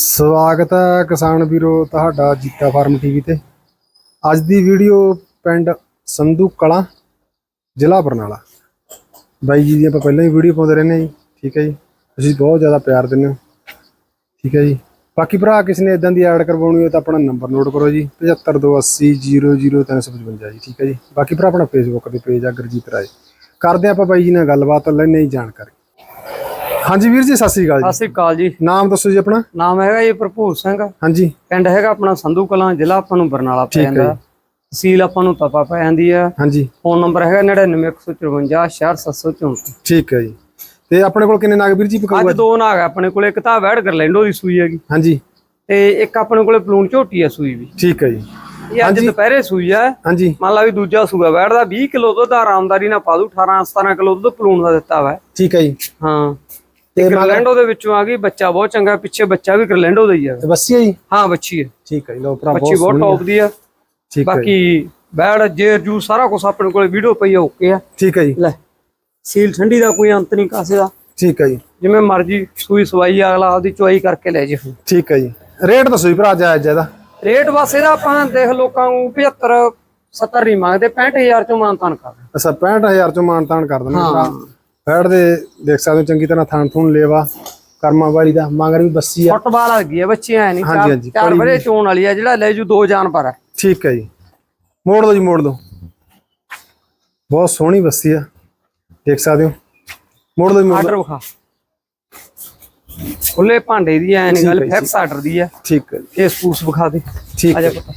ਸਵਾਗਤ ਹੈ ਕਿਸਾਨ ਵੀਰੋ ਤੁਹਾਡਾ ਜੀਤਾ ਫਾਰਮ ਟੀਵੀ ਤੇ। ਅੱਜ ਦੀ ਵੀਡੀਓ ਪਿੰਡ ਸੰਧੂ ਕਲਾਂ, ਜ਼ਿਲ੍ਹਾ ਬਰਨਾਲਾ। ਬਾਈ ਜੀ ਦੀ ਆਪਾਂ ਪਹਿਲਾਂ ਹੀ ਵੀਡੀਓ ਪਾਉਂਦੇ ਰਹਿੰਦੇ ਹਾਂ ਜੀ, ਠੀਕ ਹੈ ਜੀ। ਤੁਸੀਂ ਬਹੁਤ ਜ਼ਿਆਦਾ ਪਿਆਰ ਦਿੰਦੇ ਹੋ, ਠੀਕ ਹੈ ਜੀ। ਬਾਕੀ ਭਰਾ, ਕਿਸ ਨੇ ਇਦਾਂ ਦੀ ਐਡ ਕਰਵਾਉਣੀ ਹੋਵੇ ਤਾਂ ਆਪਣਾ ਨੰਬਰ ਨੋਟ ਕਰੋ ਜੀ 7528000355 ਜੀ, ਠੀਕ ਹੈ ਜੀ। ਬਾਕੀ ਭਰਾ, ਆਪਣਾ ਫੇਸਬੁੱਕ ਤੇ ਪੇਜ ਆ ਗੁਰਜੀਤ ਰਾਏ। ਕਰਦੇ ਹਾਂ ਆਪਾਂ ਬਾਈ ਜੀ ਨਾਲ ਗੱਲਬਾਤ ਲੈਣੇ ਹੀ ਜਾਣਕਾਰੀ। ਹਾਂਜੀ ਵੀਰ ਜੀ ਸਤਿ ਸ੍ਰੀ ਅਕਾਲ ਸਤਿ ਜੀ ਸ੍ਰੀ ਅਕਾਲ ਜੀ। ਨਾਮ ਦੱਸੋ ਜੀ ਆਪਣਾ? ਨਾਮ ਹੈਗਾ ਜੀ ਭਰਪੂਰ ਸਿੰਘ। ਹਾਂਜੀ। ਪਿੰਡ ਹੈਗਾ ਆਪਣਾ ਸੰਧੂ ਕਲਾਂ ਜ਼ਿਲ੍ਹਾ ਆਪਾਂ ਨੂੰ ਬਰਨਾਲਾ ਪੈ ਜਾਂਦਾ ਤਹਿਸੀਲ ਆਪਾਂ ਨੂੰ ਤਪਾ ਪੈ ਜਾਂਦੀ ਆ ਹਾਂਜੀ। ਫੋਨ ਨੰਬਰ ਹੈਗਾ 9915466734 ਠੀਕ ਹੈ ਜੀ। ਤੇ ਆਪਣੇ ਕੋਲ ਕਿੰਨੇ ਨਾਗ ਵੀਰ ਜੀ ਪਕਾਊ ਅੱਜ ਦੋ ਨਾਗ ਆਪਣੇ ਕੋਲੇ ਇੱਕ ਤਾਂ ਵੈੜ ਗਰਲੈਂਡੋ ਦੀ ਸੂਈ ਹੈਗੀ। ਹਾਂਜੀ। ਤੇ ਇੱਕ ਆਪਣੇ ਕੋਲੇ ਪਲੂਣ ਝੋਟੀ ਆ ਸੂਈ ਵੀ। ਠੀਕ ਹੈ ਜੀ। ਇਹ ਅੱਜ ਦੁਪਹਿਰੇ ਸੂਈ ਆ ਹਾਂਜੀ। ਮੰਨ ਲਾ ਵੀ ਦੂਜਾ ਸੂਆ ਵੈੜ ਦਾ 20 ਕਿਲੋ ਦੁੱਧ ਆਰਾਮਦਾਰੀ ਨਾਲ ਪਾ ਦੂ 18 17 ਕਿਲੋ ਦੁੱਧ ਪਲੂਣ ਦਾ ਦਿੱਤਾ ਵਾ। ਠੀਕ ਹੈ ਜੀ। ਹਾਂ। ਤੇ ਗਰਲੈਂਡੋ ਦੇ ਵਿੱਚੋਂ ਆ ਗਈ ਬੱਚਾ ਬਹੁਤ ਚੰਗਾ ਪਿੱਛੇ ਬੱਚਾ ਵੀ ਗਰਲੈਂਡੋ ਦਾ ਹੀ ਆ। ਬੱਸੀ ਹੈ ਜੀ? ਹਾਂ ਬੱਚੀ ਹੈ ਠੀਕ ਹੈ ਲੋ ਭਰਾ ਬੱਚੀ ਬਹੁਤ ਟੌਪ ਦੀ ਆ। ਠੀਕ ਹੈ। ਬਾਕੀ ਬੈੜ ਜੇਰ ਜੂ ਸਾਰਾ ਕੁਝ ਆਪਣੇ ਕੋਲੇ ਵੀਡੀਓ ਪਈ ਆ ਓਕੇ ਆ। ਠੀਕ ਹੈ ਜੀ। ਲੈ ਸੀਲ ਠੰਡੀ ਦਾ ਕੋਈ ਅੰਤ ਨਹੀਂ ਕਾਸੇ ਦਾ। ਠੀਕ ਹੈ ਜੀ। ਜਿਵੇਂ ਮਰਜ਼ੀ ਸੂਈ ਸਵਾਈ ਅਗਲਾ ਆਪਦੀ ਚੁਆਈ ਕਰਕੇ ਲੈ ਜੇ। ਠੀਕ ਹੈ ਜੀ। ਰੇਟ ਦੱਸੋ ਜੀ ਭਰਾ ਜਾਇਜ਼ ਇਹਦਾ। ਰੇਟ ਬਸ ਇਹਦਾ ਆਪਾਂ ਦੇਖ ਲੋਕਾਂ ਨੂੰ 75 70 ਨਹੀਂ ਮੰਗਦੇ 65000 ਚੋਂ ਮਾਨਤਾਨ ਕਰ ਅੱਛਾ 65000 ਚੋਂ ਮਾਨਤਾਨ ਕਰ ਦਿੰਦੇ ਭਰਾ। ਫੈੜ ਦੇ ਦੇਖ ਸਕਦੇ ਹੋ ਚੰਗੀ ਤਰ੍ਹਾਂ ਥਾਣ ਥੂਣ ਲੇਵਾ ਕਰਮਾ ਵਾਲੀ ਦਾ ਮਗਰ ਵੀ ਬੱਸੀ ਆ। ਫੁੱਟਬਾਲ ਲੱਗੀ ਆ ਬੱਚੀਆਂ ਐ ਨਹੀਂ ਹਾਂਜੀ, ਹਾਂਜੀ, ਚਾਰ ਵਰੇ ਚੋਣ ਵਾਲੀ ਆ ਜਿਹੜਾ ਲੈ ਜੂ ਦੋ ਜਾਨਵਰ ਆ। ਠੀਕ ਹੈ ਜੀ। ਮੋੜ ਦੋ ਜੀ ਮੋੜ ਦੋ ਬਹੁਤ ਸੋਹਣੀ ਬੱਸੀ ਆ। ਦੇਖ ਸਕਦੇ ਹੋ। ਮੋੜ ਦੋ ਮੋੜ ਵਿਖਾ। ਖੁੱਲੇ ਭਾਂਡੇ ਦੀ ਐ ਨਹੀਂ ਗੱਲ ਫਿਕਸ ਆਰਡਰ ਦੀ ਆ। ਠੀਕ ਹੈ ਫੇਸ ਫੂਸ ਵਿਖਾ ਦੇ। ਠੀਕ ਆ ਹੈ ਜਾ। ਪੁੱਤ।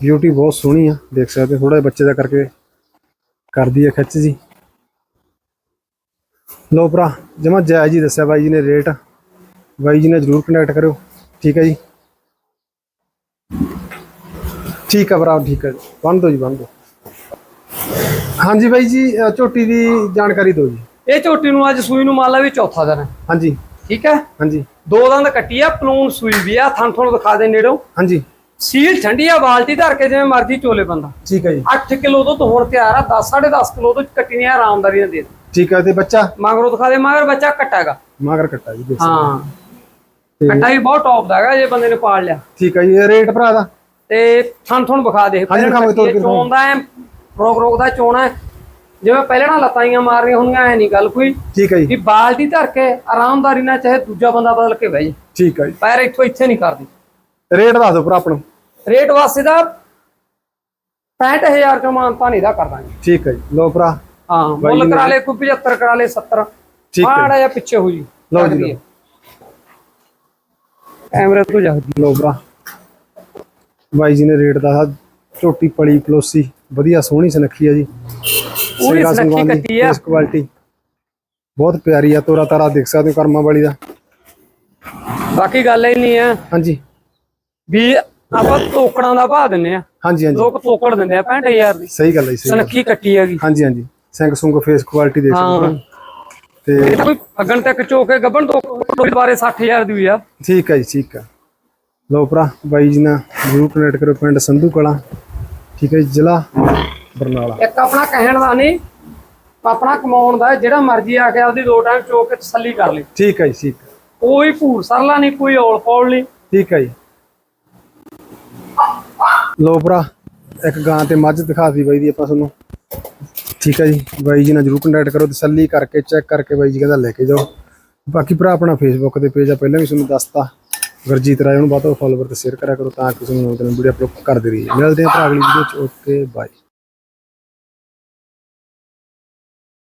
ਬਿਊਟੀ ਬਹੁਤ ਸੋਹਣੀ ਆ। ਦੇਖ ਸਕਦੇ ਹੋ ਥੋੜਾ ਜਿਹਾ ਬੱਚੇ ਦਾ ਕਰਕੇ ਕਰਦੀ ਆ ਖਿੱਚ ਜੀ। ਲੋ ਭਰਾ ਜਮਾ ਜਾਇਜ਼ ਹੀ ਦੱਸਿਆ ਬਾਈ ਜੀ ਨੇ ਰੇਟ ਬਾਈ ਜੀ ਨੇ ਜਰੂਰ ਕੰਟੈਕਟ ਕਰਿਓ। ਠੀਕ ਹੈ ਜੀ? ਠੀਕ ਆ ਭਰਾ ਠੀਕ ਹੈ ਜੀ। ਬੰਦ ਦੋ ਜੀ ਬੰਦ ਦੋ ਹਾਂਜੀ ਬਾਈ ਜੀ ਅ, ਝੋਟੀ ਦੀ ਜਾਣਕਾਰੀ ਦਿਓ ਜੀ। ਇਹ ਝੋਟੀ ਨੂੰ ਅੱਜ ਸੂਈ ਨੂੰ ਮੰਨ ਲਾ ਵੀ ਚੌਥਾ ਦਿਨ ਹੈ। ਹਾਂਜੀ। ਠੀਕ ਹੈ? ਹਾਂਜੀ। ਦੋ ਦੰਦ ਕੱਟੀ ਆ ਪਲੂਣ ਸੂਈ ਵੀ ਆ ਥਣ ਥਣ ਦਿਖਾ ਦੇ ਨੇੜੋਂ। ਹਾਂਜੀ। ਸੀਲ ਠੰਡੀ ਆ ਬਾਲਟੀ ਧਰ ਕੇ ਜਿਵੇਂ ਮਰਜ਼ੀ ਚੋਲੇ ਬੰਦਾ। ਠੀਕ ਹੈ ਜੀ। 8 ਕਿਲੋ ਦੁੱਧ ਹੁਣ ਤਿਆਰ ਆ 10 10.5 ਕਿਲੋ ਦੁੱਧ ਕੱਟੀ ਨੇ ਆਰਾਮਦਾਰੀ ਨਾਲ ਦੇ ਦੇ। ਠੀਕ ਹੈ ਤੇ ਬੱਚਾ? ਮਗਰੋਂ ਦਿਖਾ ਦੇ ਮਗਰ ਬੱਚਾ ਕੱਟਾਗਾ ਮਾਗਰ ਕੱਟਾ ਜੀ ਦੇਖ ਸਕਦੇ ਹਾਂ। ਤੇ- ਕੱਟਾ ਵੀ ਬਹੁਤ ਟੌਪ ਦਾ ਹੈਗਾ ਜੇ ਬੰਦੇ ਨੇ ਪਾਲ ਲਿਆ। ਠੀਕ ਹੈ ਜੀ ਇਹ ਰੇਟ ਭਰਾ ਦਾ? ਤੇ ਥਣ ਥਣ ਵਿਖਾ ਦੇ। ਹਾਂਜੀ, ਵਿਖਾਓ, ਤੋੜ ਕੇ ਚੋਣ ਦਾ ਐ ਰੋਕ ਰੋਕ ਦਾ ਚੋਣਾ ਹੈ। ਜਿਵੇਂ ਪਹਿਲਾਂ ਨਾਲ ਲਤਾਈਆਂ ਮਾਰਨੀਆਂ ਹੁੰਦੀਆਂ ਐ ਨਹੀਂ ਗੱਲ ਕੋਈ। ਠੀਕ ਹੈ ਜੀ। ਵੀ ਬਾਲਟੀ ਧਰ ਕੇ ਆਰਾਮਦਾਰੀ ਨਾਲ ਚਾਹੇ ਦੂਜਾ ਬੰਦਾ ਬਦਲ ਕੇ ਬਹਿ ਜੇ। ਠੀਕ ਹੈ ਜੀ। ਪੈਰ ਇੱਥੋਂ ਇੱਥੇ ਨਹੀਂ ਕਰਦੀ। ਰੇਟ ਦੱਸ ਦਿਓ ਭਰਾ ਆਪਣਾ। ਰੇਟ ਵਾਸਤੇ ਦਾ 65000 ਚੋਂ ਮਾਨਤਾ ਨਹੀਂ ਦਾ ਕਰ ਦਾਂਗੇ ਠੀਕ ਹੈ ਜੀ ਲੋ ਭਰਾ। ਹਾਂ ਮੁੱਲ ਕਰਾ ਲੈ ਕੋਈ 75 ਕਰਾ ਲੈ 70 ਠੀਕ ਹੈ। ਮਾੜਾ ਜਿਹਾ ਪਿੱਛੇ ਹੋ ਜੀ ਲਓ ਜੀ। ਕੈਮਰੇ ਤੋਂ ਜਾਂਦੀ ਲੋ ਭਰਾ। ਬਾਈ ਜੀ ਨੇ ਰੇਟ ਦਾ ਝੋਟੀ ਪਲੀ ਪਲੋਸੀ ਵਧੀਆ ਸੋਹਣੀ ਸੁਨੱਖੀ ਆ ਜੀ। ਪੂਰੀ ਸੁਨੱਖੀ ਕੱਟੀ ਆ। ਕੁਆਲਿਟੀ ਬਹੁਤ ਪਿਆਰੀ ਆ ਤੋਰਾ ਤਾਰਾ ਦੇਖ ਸਕਦੇ ਹੋ ਕਰਮਾ ਵਾਲੀ ਦਾ। ਬਾਕੀ ਗੱਲ ਇਹ ਨਹੀਂ ਹੈ ਹਾਂਜੀ। ਵੀ ਆਪਾਂ ਤੋਕੜਾਂ ਦਾ ਭਾਅ ਦਿੰਨੇ ਆ। ਹਾਂਜੀ ਹਾਂਜੀ। ਲੋਕ ਤੋਕੜ ਦਿੰਦੇ ਆ 65000 ਦੀ। ਸਹੀ ਗੱਲ ਹੈ ਸਹੀ। ਸੁਨੱਖੀ ਕੱਟੀ ਹੈਗੀ। ਹਾਂਜੀ ਹਾਂਜੀ। ਸੁੰਗ ਫੇਸ ਕੁਆਲਿਟੀ ਦੇਖ ਸਕਦੇ ਹੋ। ਤੇ ਇਹ ਤਾਂ ਕੋਈ ਅਗਣ ਤੱਕ ਚੋਕੇ ਗੱਬਣ ਤੋਂ ਦੁਬਾਰੇ 60000 ਦੀ ਹੋਈ ਆ। ਠੀਕ ਹੈ ਜੀ ਠੀਕ ਹੈ ਲੋ ਭਰਾ ਬਾਈ ਜੀ ਨਾਲ ਜ਼ਰੂਰ ਕਨੈਕਟ ਕਰੋ ਪਿੰਡ ਸੰਧੂ ਕਲਾਂ। ਠੀਕ ਹੈ ਜੀ ਜ਼ਿਲ੍ਹਾ ਬਰਨਾਲਾ। ਇੱਕ ਆਪਣਾ ਕਹਿਣ ਦਾ ਨਹੀਂ ਆਪਣਾ ਕਮਾਉਣ ਦਾ ਜਿਹੜਾ ਮਰਜ਼ੀ ਆ ਕੇ ਆਪਦੀ ਦੋ ਟਾਈਮ ਚੋਕ ਕੇ ਤਸੱਲੀ ਕਰ ਲਈ ਠੀਕ ਹੈ ਜੀ ਠੀਕ ਹੈ ਕੋਈ ਭੂਰ ਸਰਲਾ ਨਹੀਂ ਕੋਈ ਔਲ ਪੌਲ ਨਹੀਂ। ਠੀਕ ਹੈ ਜੀ। ਲੋ ਭਰਾ ਇੱਕ ਗਾਂ ਤੇ ਮੱਝ ਦਿਖਾਤੀ ਬਾਈ ਦੀ ਆਪਾਂ ਤੁਹਾਨੂੰ। ਠੀਕ ਹੈ ਜੀ। ਬਾਈ ਜੀ ਨਾਲ ਜਰੂਰ ਕੰਟੈਕਟ ਕਰੋ ਤਸੱਲੀ ਕਰਕੇ ਚੈੱਕ ਕਰਕੇ ਬਾਈ ਜੀ ਕਹਿੰਦਾ ਲੈ ਕੇ ਜਾਓ। ਬਾਕੀ ਭਰਾ ਆਪਣਾ ਫੇਸਬੁੱਕ ਤੇ ਪੇਜ ਆ, ਪਹਿਲਾਂ ਵੀ ਤੁਹਾਨੂੰ ਦੱਸਤਾ। ਗੁਰਜੀਤ ਰਾਏ ਉਹਨੂੰ ਬਾਤੋਂ ਫਾਲੋਵਰ ਤੇ ਸ਼ੇਅਰ ਕਰਿਆ ਕਰੋ ਤਾਂ ਕਿ ਤੁਹਾਨੂੰ ਨਵੀਂ ਵੀਡੀਓ ਅਪਲੋਡ ਕਰਦੇ ਰਹੀਏ। ਮਿਲਦੇ ਹਾਂ ਭਰਾ ਅਗਲੀ ਵੀਡੀਓ ਚ। Okay bye